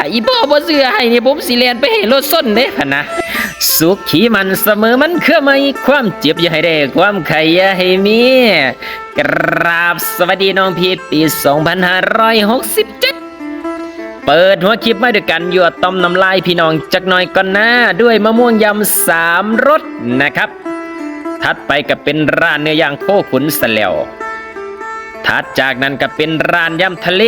ถ้าอีพ่อบ่เสือให้นี่ผมสิเลียนไปให้รถส้นเด้พะนะ สุขขีมันเสมอมันคือไม่ความเจ็บอย่าให้ได้ ความไข่อย่าให้มี กราบสวัสดีน้องพีปี 2567เปิดหัวคลิปมาด้วยกันยั่วต้มน้ำลายพี่น้องจักหน่อยก่อนนะด้วยมะม่วงยำสามรสนะครับ ถัดไปก็เป็นร้านเนื้อย่างโคขุนสแล้วถัดจากนั้นก็เป็นร้านยำทะเล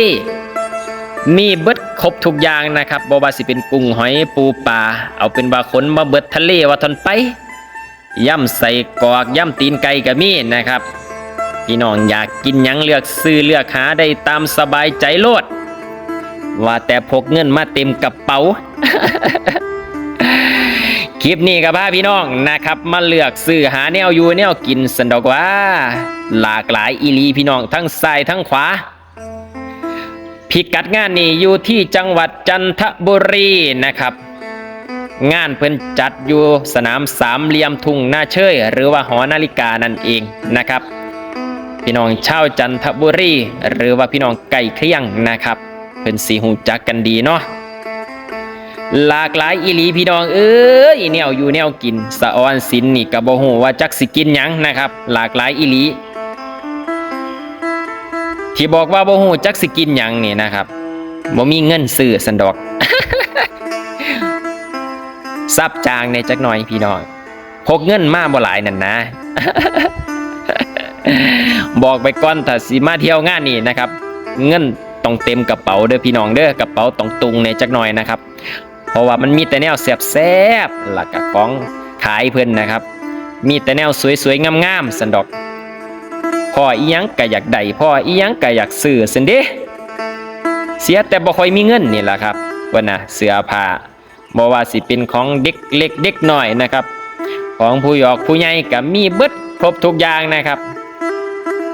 มีเบ ครบทุกอย่างนะครับบ่ว่าสิเป็นกุ้งหอยปูปลาเอาเป็นว่าคนมาเบิดทะเลว่าทนไปย่ำใส่กรอกย่ำตีนไก่ก็มีนะครับ พี่น้องอยากกินยังเลือกซื้อเลือกหาได้ตามสบายใจโลด ว่าแต่พกเงินมาเต็มกระเป๋า คลิปนี้กับพาพี่น้องนะครับ มาเลือกซื้อหาแนวอยู่แนวกินสันดอกว่า หลากหลายอีลีพี่น้องทั้งซ้ายทั้งขวา พิกัดงานนี้อยู่ที่จังหวัดจันทบุรีนะครับ งานเพิ่นจัดอยู่สนามสามเหลี่ยมทุ่งหน้าเชยหรือว่าหอนาฬิกานั่นเองนะครับ พี่น้องชาวจันทบุรีหรือว่าพี่น้องไก่เคียงนะครับเพิ่นสีหูจักกันดีเนาะหลากหลายอีหลีพี่น้องเอ้ยแนวอยู่แนวกินสะออนสินนี่ก็บ่ฮู้ว่าจักสิกินหยังนะครับ หลากหลายอีหลี ที่บอกว่าบ่ฮู้จักสิกินหยังนี่นะครับบ่มีเงินซื้อสันดอกซับจางในจักหน่อยพี่น้องพกเงินมาบ่หลายนั่นนะ บอกไปก่อนถ้าสิมาเที่ยวงานนี่นะครับ เงินต้องเต็มกระเป๋าเด้อพี่น้องเด้อกระเป๋าต้องตุงในจักหน่อยนะครับ เพราะว่ามันมีแต่แนวแซ่บๆหลักของขายเพิ่นนะครับ มีแต่แนวสวยๆงามๆสันดอก พ่ออียังก็อยากได้พ่ออียังก็อยากซื้อสินเด้เสียแต่บ่ค่อยมีเงินนี่แหละครับว่าน่ะเสื้อผ้าบ่ว่าสิเป็นของเด็กเล็กเด็กน้อยนะครับ ของผู้หยอกผู้ใหญ่ก็มีเบิดครบทุกอย่างนะครับ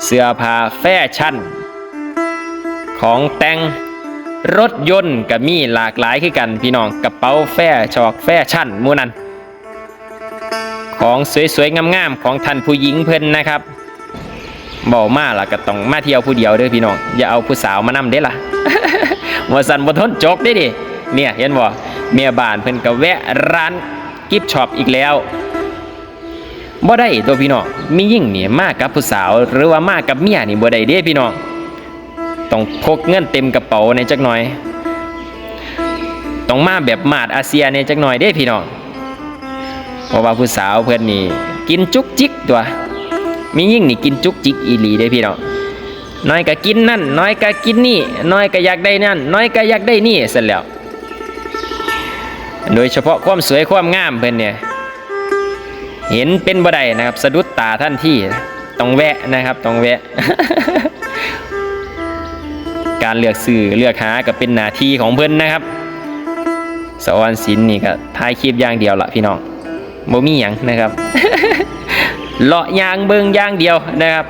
เสื้อผ้าแฟชั่น ของแต่งรถยนต์ก็มีหลากหลายคือกันพี่น้องกระเป๋าแฟชอกแฟชั่นมู่นั้นของสวยๆงามๆของท่านผู้หญิงเพิ่นนะครับ เบามาล่ะก็ต้องมาเที่ยวผู้เดียวเด้อพี่น้องอย่าเอาผู้สาวมานำเด้ล่ะว่าสันบ่ทนจกได้ดิเนี่ยเห็นบ่เมียบ้านเพิ่นก็แวะร้านกิฟช็อปอีกแล้วบ่ได้ตัวพี่น้องมียิ่งนี่มากับผู้สาว หรือว่ามากับเมียนี่บ่ได้เด้พี่น้องต้องพกเงินเต็มกระเป๋าในจักหน่อยต้องมาแบบมาดอาเซียในจักหน่อยเด้พี่น้องเพราะว่าผู้สาวเพิ่นนี่กินจุกจิกตัว มียิ่งนี่กินจุกจิกอีหลีเด้พี่น้องน้อยก็กินนั่น น้อยก็กินนี่ น้อยก็อยากได้นั่น น้อยก็อยากได้นี่เสร็จแล้ว โดยเฉพาะความสวยความงามเพิ่นเนี่ย เห็นเป็นบ่ได้นะครับ สะดุดตาท่านที่ต้องแวะนะครับต้องแวะ การเลือกสื่อเลือกหาก็เป็นหน้าที่ของเพิ่นนะครับสวรรค์ศิลป์นี่ก็ถ่ายคลิปอย่างเดียวละพี่น้องบ่มีหยังนะครับ เลาะยางเบิงยางเดียวนะครับ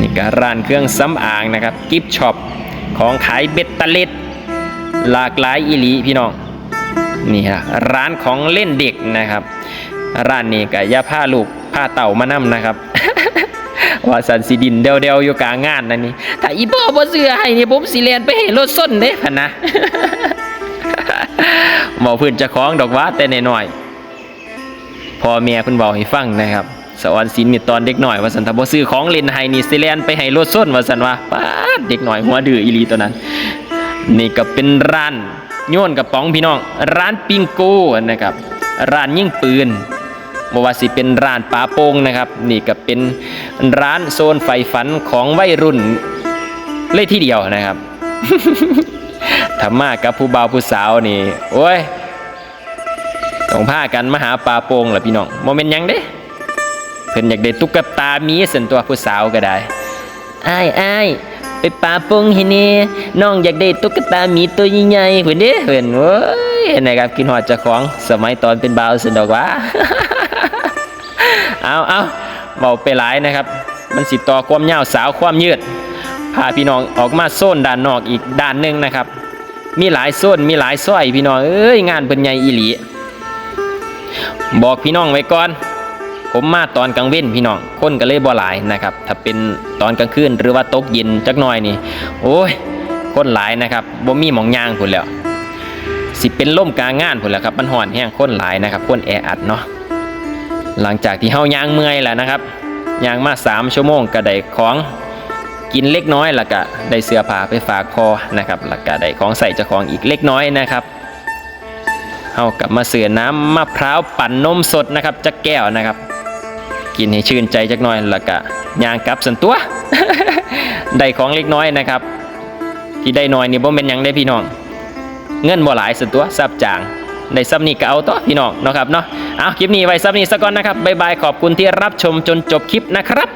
นี่ก็ร้านเครื่องสำอางนะครับกิฟช็อปของขายเบ็ดเล็ด หลากหลายอีหลีพี่น้องนี่ฮะร้านของเล่นเด็กนะครับ ร้านนี้ก็ย่าผ้าลูกผ้าเต่ามานํนะครับว่าสันสิดินเดวๆอยู่กลางงานนั่นนี่ถ้าอีพ่อบ่เสือให้นี่ผมสิเลนไปให้รถส้นเด้พะนะหมอพื้นจะคล้องดอกว่าแต่น้อย พ่อแม่เพิ่นบอกให้ฟังนะครับสอนศิลป์นี่ตอนเด็กหน่อยว่าสันถ้าบ่ซื้อของเล่นให้นี่สิแลนไปให้รถส้นว่าสันว่าป๊าดเด็กหน่อยหัวดื้ออีลีตัวนั้น นี่ก็เป็นร้านโยนกระป๋องพี่น้อง ร้านปิงโก้นะครับร้านยิ่งปืนบ่ว่าสิเป็นร้านปาโปงนะครับนี่ก็เป็นร้านโซนไฟฝันของวัยรุ่นเลยที่เดียวนะครับถ้ามากับผู้บ่าวผู้สาวนี่โอ้ย ต้องพากันมาหาปลาโป่งล่ะพี่น้องโมเมนต์ยังเด้ เพิ่นอยากได้ตุ๊กตาหมีส่วนตัวผู้สาวก็ได้อ้ายอ้ายไปปลาโป่งให้แนี่น้องอยากได้ตุ๊กตาหมีตัวใหญ่ๆเพิ่นเด้เพิ่นโอ้ยนะครับกินฮอดเจ้าของสมัยตอนเป็นบ่าวสินดอกว่า เอาเอาเบาไปหลายนะครับ มันสิต่อความยาวสาวความยืดพาพี่น้องออกมาโซนด้านนอกอีกด้านหนึ่งนะครับ มีหลายโซนมีหลายซอยพี่น้องเอ้ยงานเพิ่นใหญ่อีหลี บอกพี่น้องไว้ก่อน ผมมาตอนกลางเว้นพี่น้องคนก็เลยบ่หลายนะครับ ถ้าเป็นตอนกลางคืนหรือว่าตกเย็นจักหน่อยนี่ โอ้ยคนหลายนะครับบ่มีหมองยางพุ่นแล้ว สิเป็นล่มกลางงานพุ่นแล้วครับมันห่อนแห้งคนหลายนะครับคนแออัดเนาะหลังจากที่เฮายางเมื่อยแล้วนะครับยางมา3ชั่วโมงก็ได้ของกินเล็กน้อยแล้วก็ได้เสื้อผ้าไปฝากพอนะครับแล้วก็ได้ของใส่เจ้าของอีกเล็กน้อยนะครับ เฮากลับมาเสือน้ำมะพร้าวปั่นนมสดนะครับจักแก้วนะครับ กินให้ชื่นใจจักหน่อยแล้วก็ยางกลับสันตัว ได้ของเล็กน้อยนะครับ ที่ได้น้อยนี่บ่เป็นยังได้พี่น้อง เงินบ่หลายสันตัวซับจางได้ซับนี่ก็เอาต่อพี่น้องเนาะครับเนาะเอาคลิปนี้ไว้ซับนี่ซะก่อนนะครับบ๊ายบายขอบคุณที่รับชมจนจบคลิปนะครับ